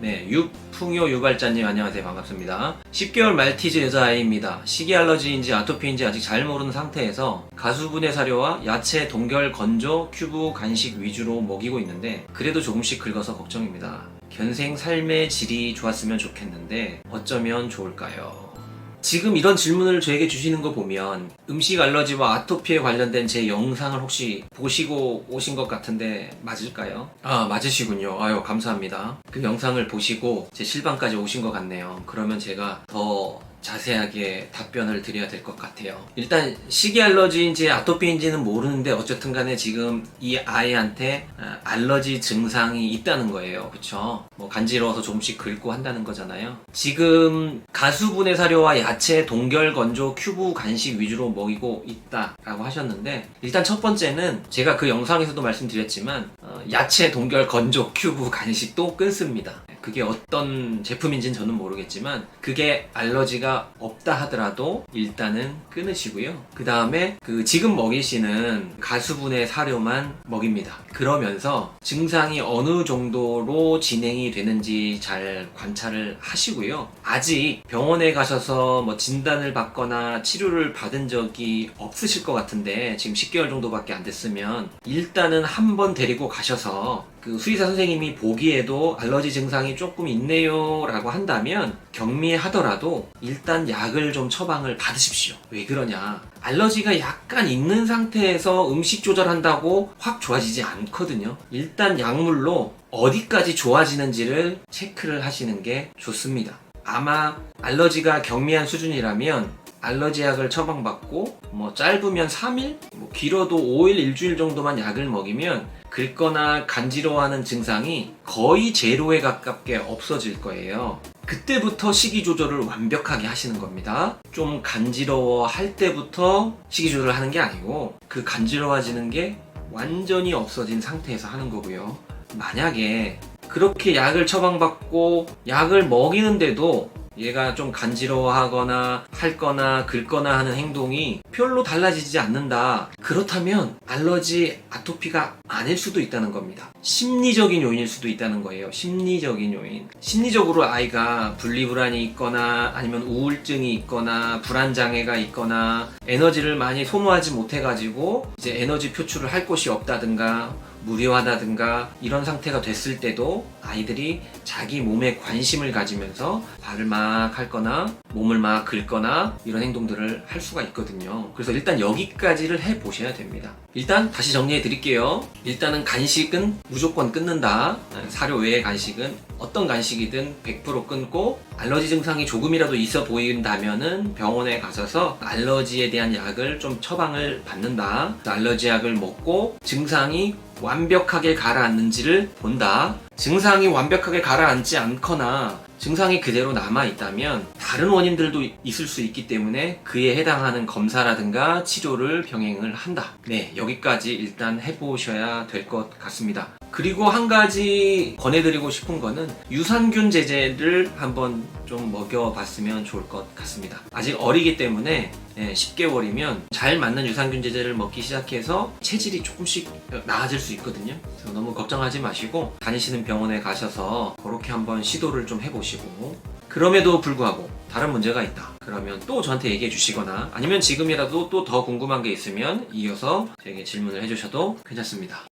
네, 육풍요 유발자님 안녕하세요. 반갑습니다. 10개월 말티즈 여자아이입니다. 식이 알러지인지 아토피인지 아직 잘 모르는 상태에서 가수분해 사료와 야채, 동결, 건조, 큐브, 간식 위주로 먹이고 있는데 그래도 조금씩 긁어서 걱정입니다. 견생 삶의 질이 좋았으면 좋겠는데 어쩌면 좋을까요? 지금 이런 질문을 저에게 주시는 거 보면 음식 알러지와 아토피에 관련된 제 영상을 혹시 보시고 오신 것 같은데 맞을까요? 아 맞으시군요. 아유 감사합니다. 그 영상을 보시고 제 실방까지 오신 것 같네요. 그러면 제가 더 자세하게 답변을 드려야 될 것 같아요. 일단 식이 알러지인지 아토피인지는 모르는데 어쨌든 간에 지금 이 아이한테 아, 알러지 증상이 있다는 거예요. 그쵸? 뭐 간지러워서 조금씩 긁고 한다는 거잖아요. 지금 가수분해 사료와 야채, 동결, 건조, 큐브 간식 위주로 먹이고 있다라고 하셨는데 일단 첫 번째는 제가 그 영상에서도 말씀드렸지만 어, 야채, 동결, 건조, 큐브 간식도 끊습니다. 그게 어떤 제품인지는 저는 모르겠지만 그게 알러지가 없다 하더라도 일단은 끊으시고요. 그 다음에 그 지금 먹이시는 가수분해 사료만 먹입니다. 그러면서 증상이 어느 정도로 진행이 되는지 잘 관찰을 하시고요. 아직 병원에 가셔서 뭐 진단을 받거나 치료를 받은 적이 없으실 것 같은데 지금 10개월 정도밖에 안 됐으면 일단은 한번 데리고 가셔서 그 수의사 선생님이 보기에도 알러지 증상이 조금 있네요 라고 한다면 경미하더라도 일단 약을 좀 처방을 받으십시오. 왜 그러냐? 알러지가 약간 있는 상태에서 음식 조절한다고 확 좋아지지 않거든요. 일단 약물로 어디까지 좋아지는지를 체크를 하시는 게 좋습니다. 아마 알러지가 경미한 수준이라면 알러지 약을 처방받고 뭐 짧으면 3일, 뭐 길어도 5일, 일주일 정도만 약을 먹이면 긁거나 간지러워하는 증상이 거의 제로에 가깝게 없어질 거예요. 그때부터 식이 조절을 완벽하게 하시는 겁니다. 좀 간지러워 할 때부터 식이 조절을 하는 게 아니고 그 간지러워지는 게 완전히 없어진 상태에서 하는 거고요. 만약에 그렇게 약을 처방받고 약을 먹이는데도 얘가 좀 간지러워하거나 할거나 긁거나 하는 행동이 별로 달라지지 않는다. 그렇다면 알러지 아토피가 아닐 수도 있다는 겁니다. 심리적인 요인일 수도 있다는 거예요. 심리적인 요인. 심리적으로 아이가 분리불안이 있거나 아니면 우울증이 있거나 불안 장애가 있거나 에너지를 많이 소모하지 못해 가지고 이제 에너지 표출을 할 곳이 없다든가 무료하다든가 이런 상태가 됐을 때도 아이들이 자기 몸에 관심을 가지면서 발을 막 핥거나 몸을 막 긁거나 이런 행동들을 할 수가 있거든요. 그래서 일단 여기까지를 해보 셔야 됩니다. 일단 다시 정리해 드릴게요. 일단은 간식은 무조건 끊는다. 사료 외의 간식은 어떤 간식이든 100% 끊고 알러지 증상이 조금이라도 있어 보인다면은 병원에 가셔서 알러지에 대한 약을 좀 처방을 받는다. 알러지 약을 먹고 증상이 완벽하게 가라앉는지를 본다. 증상이 완벽하게 가라앉지 않거나 증상이 그대로 남아 있다면 다른 원인들도 있을 수 있기 때문에 그에 해당하는 검사라든가 치료를 병행을 한다. 네, 여기까지 일단 해보셔야 될 것 같습니다. 그리고 한 가지 권해드리고 싶은 거는 유산균 제제를 한번 좀 먹여봤으면 좋을 것 같습니다. 아직 어리기 때문에 10개월이면 잘 맞는 유산균 제제를 먹기 시작해서 체질이 조금씩 나아질 수 있거든요. 그래서 너무 걱정하지 마시고 다니시는 병원에 가셔서 그렇게 한번 시도를 좀 해보시고 그럼에도 불구하고 다른 문제가 있다. 그러면 또 저한테 얘기해 주시거나 아니면 지금이라도 또 더 궁금한 게 있으면 이어서 제게 질문을 해주셔도 괜찮습니다.